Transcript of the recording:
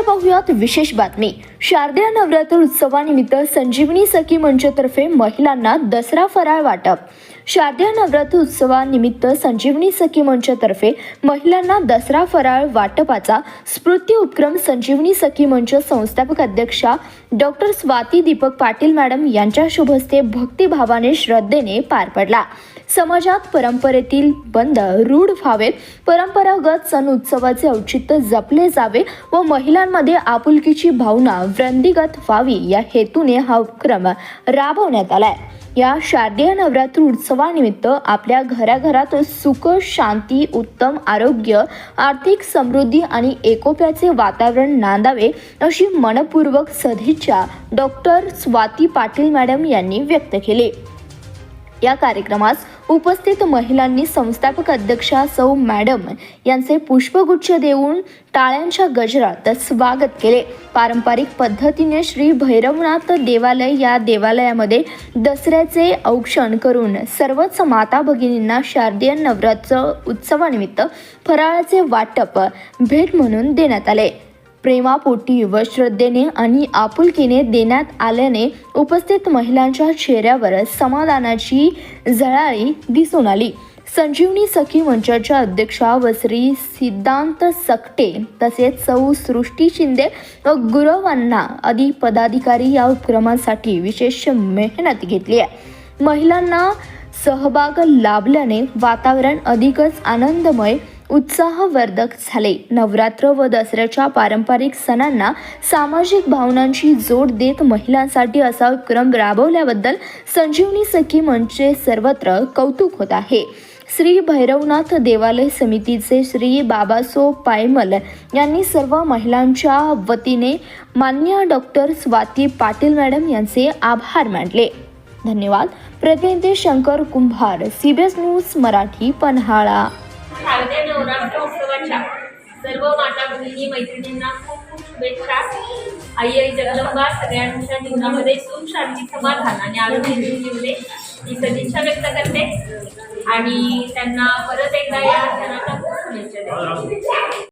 तर पाहूयात विशेष बातमी. शारदीय नवरात्र उत्सवानिमित्त संजीवनी सखी मंचतर्फे महिलांना दसरा फराळ वाटप. शारदीय नवरात्र उत्सवानिमित्त संजीवनी सखी मंचतर्फे महिलांना दसरा फराळ वाटपाचा स्फूर्ती उपक्रम संजीवनी सखी मंच संस्थापक अध्यक्षा डॉक्टर स्वाती दीपक पाटील मॅडम यांच्या शुभस्ते भक्तिभावाने श्रद्धेने पार पडला. समाजात परंपरेतील बंद रूढ व्हावेत. परंपरागत सण उत्सवाचे औचित्य जपले जावे व महिलांमध्ये आपुलकीची भावना वृंदीगत व्हावी या हेतूने हा उपक्रम राबवण्यात आलाय. या शारदीय नवरात्र उत्सवानिमित्त आपल्या घराघरात सुख शांती उत्तम आरोग्य आर्थिक समृद्धी आणि एकोप्याचे वातावरण नांदावे अशी मनपूर्वक सदिच्छा डॉक्टर स्वाती पाटील मॅडम यांनी व्यक्त केली. या कार्यक्रमास उपस्थित महिलांनी संस्थापक अध्यक्षा सौ मॅडम यांचे पुष्पगुच्छ देऊन टाळ्यांच्या गजरात स्वागत केले. पारंपरिक पद्धतीने श्री भैरवनाथ देवालय या देवालयामध्ये दसऱ्याचे औक्षण करून सर्वच माता भगिनींना शारदीय नवरात्र उत्सवानिमित्त फराळाचे वाटप भेट म्हणून देण्यात आले. प्रेमापोटी व श्रद्धेने आणि आपुलकीने देण्यात आल्याने उपस्थित महिलांच्या चेहऱ्यावर समाधानाची झळाळी दिसून आली. संजीवनी सखी मंचाच्या अध्यक्षा व श्री सिद्धांत सकटे तसेच सौ सृष्टी शिंदे व गुरवांना आदी पदाधिकारी या उपक्रमासाठी विशेष मेहनत घेतली आहे. महिलांना सहभाग लाभल्याने वातावरण अधिकच आनंदमय उत्साहवर्धक झाले. नवरात्र व दसऱ्याच्या पारंपरिक सणांना सामाजिक भावनांची जोड देत महिलांसाठी असा उपक्रम राबवल्याबद्दल संजीवनी सखी मंचचे सर्वत्र कौतुक होत आहे. श्री भैरवनाथ देवालय समितीचे श्री बाबासो पायमल यांनी सर्व महिलांच्या वतीने मान्य डॉक्टर स्वाती पाटील मॅडम यांचे आभार मानले. धन्यवाद. प्रतिनिधी शंकर कुंभार सीबीएस न्यूज मराठी पन्हाळा. नवरात्र उत्सवाच्या सर्व माता भगिनी मैत्रिणींना खूप खूप शुभेच्छा. आई आई जगदंबा सगळ्यांच्या जीवनामध्ये सुख शांती समाधान आणि आरोग्य घेऊन ही सदिच्छा व्यक्त करते. आणि त्यांना परत एकदा या सणाच्या खूप शुभेच्छा देते.